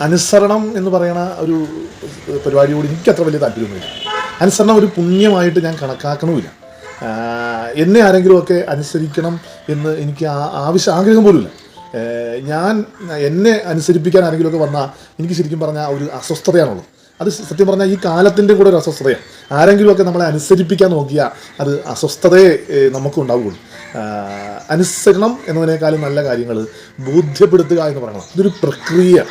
അനുസരണം എന്ന് പറയുന്ന ഒരു പരിപാടിയോട് എനിക്ക് അത്ര വലിയ താല്പര്യമൊന്നുമില്ല. അനുസരണം ഒരു പുണ്യമായിട്ട് ഞാൻ കണക്കാക്കണമില്ല. എന്നെ ആരെങ്കിലുമൊക്കെ അനുസരിക്കണം എന്ന് എനിക്ക് ആവശ്യം ആഗ്രഹം പോലുമില്ല. ഞാൻ എന്നെ അനുസരിപ്പിക്കാൻ ആരെങ്കിലുമൊക്കെ വന്നാൽ എനിക്ക് ശരിക്കും പറഞ്ഞാൽ ഒരു അസ്വസ്ഥതയാണുള്ളത്. അത് സത്യം പറഞ്ഞാൽ ഈ കാലത്തിന്റെ കൂടെ ഒരു അസ്വസ്ഥതയാണ്. ആരെങ്കിലുമൊക്കെ നമ്മളെ അനുസരിപ്പിക്കാൻ നോക്കിയാൽ അത് അസ്വസ്ഥതയെ നമുക്കും നമുക്ക് ഉണ്ടാവുകയുള്ളൂ അനുസരണം എന്നതിനേക്കാളും നല്ല കാര്യങ്ങൾ ബോധ്യപ്പെടുത്തുക എന്ന് പറയണം ഇതൊരു പ്രക്രിയ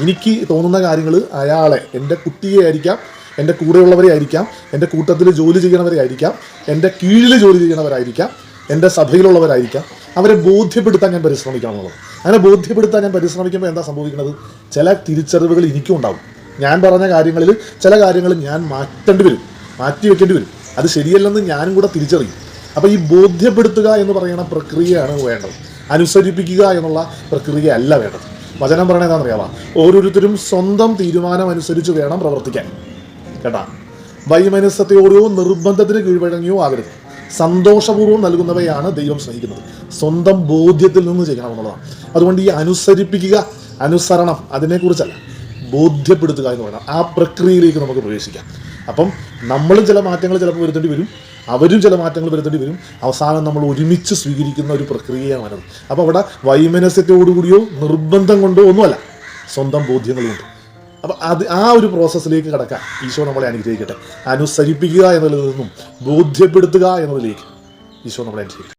എനിക്ക് തോന്നുന്ന കാര്യങ്ങൾ അയാളെ എന്റെ കുട്ടിയെ ആയിരിക്കാം എന്റെ കൂടെയുള്ളവരെ ആയിരിക്കാം എന്റെ കൂട്ടത്തിൽ ജോലി ചെയ്യണവരെ ആയിരിക്കാം എന്റെ കീഴിൽ ജോലി ചെയ്യണവരായിരിക്കാം എന്റെ സഭയിലുള്ളവരായിരിക്കാം. അവരെ ബോധ്യപ്പെടുത്താൻ ഞാൻ പരിശ്രമിക്കണം എന്നുള്ളത്. അങ്ങനെ ബോധ്യപ്പെടുത്താൻ ഞാൻ പരിശ്രമിക്കുമ്പോൾ എന്താ സംഭവിക്കുന്നത്? ചില തിരിച്ചറിവുകൾ എനിക്കും ഉണ്ടാവും. ഞാൻ പറഞ്ഞ കാര്യങ്ങളിൽ ചില കാര്യങ്ങൾ ഞാൻ മാറ്റേണ്ടി വരും മാറ്റി വെക്കേണ്ടി വരും. അത് ശരിയല്ലെന്ന് ഞാനും കൂടെ തിരിച്ചറിയും. അപ്പോൾ ഈ ബോധ്യപ്പെടുത്തുക എന്ന് പറയുന്ന പ്രക്രിയയാണ് വേണ്ടത്. അനുസരിപ്പിക്കുക എന്നുള്ള പ്രക്രിയയല്ല വേണ്ടത്. വചനം പറയണത് എന്താണെന്നറിയാവാ? ഓരോരുത്തരും സ്വന്തം തീരുമാനം അനുസരിച്ച് വേണം പ്രവർത്തിക്കാൻ. കേട്ടാ? ഓരോ നിർബന്ധത്തിന് കീഴ്വഴങ്ങിയോ ആകരുത്. സന്തോഷപൂർവം നൽകുന്നവയാണ് ദൈവം സ്നേഹിക്കുന്നത്. സ്വന്തം ബോധ്യത്തിൽ നിന്ന് ചെയ്യണം എന്നുള്ളതാണ്. അതുകൊണ്ട് ഈ അനുസരിപ്പിക്കുക അനുസരണം അതിനെക്കുറിച്ചല്ല ബോധ്യപ്പെടുത്തുക എന്ന് പറയണം ആ പ്രക്രിയയിലേക്ക് നമുക്ക് പ്രവേശിക്കാം. അപ്പം നമ്മളും ചില മാറ്റങ്ങൾ ചിലപ്പോൾ വരുത്തേണ്ടി വരും. അവരും ചില മാറ്റങ്ങൾ വരുത്തേണ്ടി വരും. അവസാനം നമ്മൾ ഒരുമിച്ച് സ്വീകരിക്കുന്ന ഒരു പ്രക്രിയയാണ് അപ്പോൾ അവിടെ വൈമനസ്യത്തോടുകൂടിയോ നിർബന്ധം കൊണ്ടോ ഒന്നുമല്ല. സ്വന്തം ബോധ്യങ്ങളുമുണ്ട് അപ്പം അത് ആ ഒരു പ്രോസസ്സിലേക്ക് കടക്കാൻ ഈശോ നമ്മളെ അനുഗ്രഹിക്കട്ടെ. അനുസരിപ്പിക്കുക എന്നുള്ളതിൽ നിന്നും ബോധ്യപ്പെടുത്തുക എന്നതിലേക്ക് ഈശോ നമ്മളെ അനുഗ്രഹിക്കട്ടെ.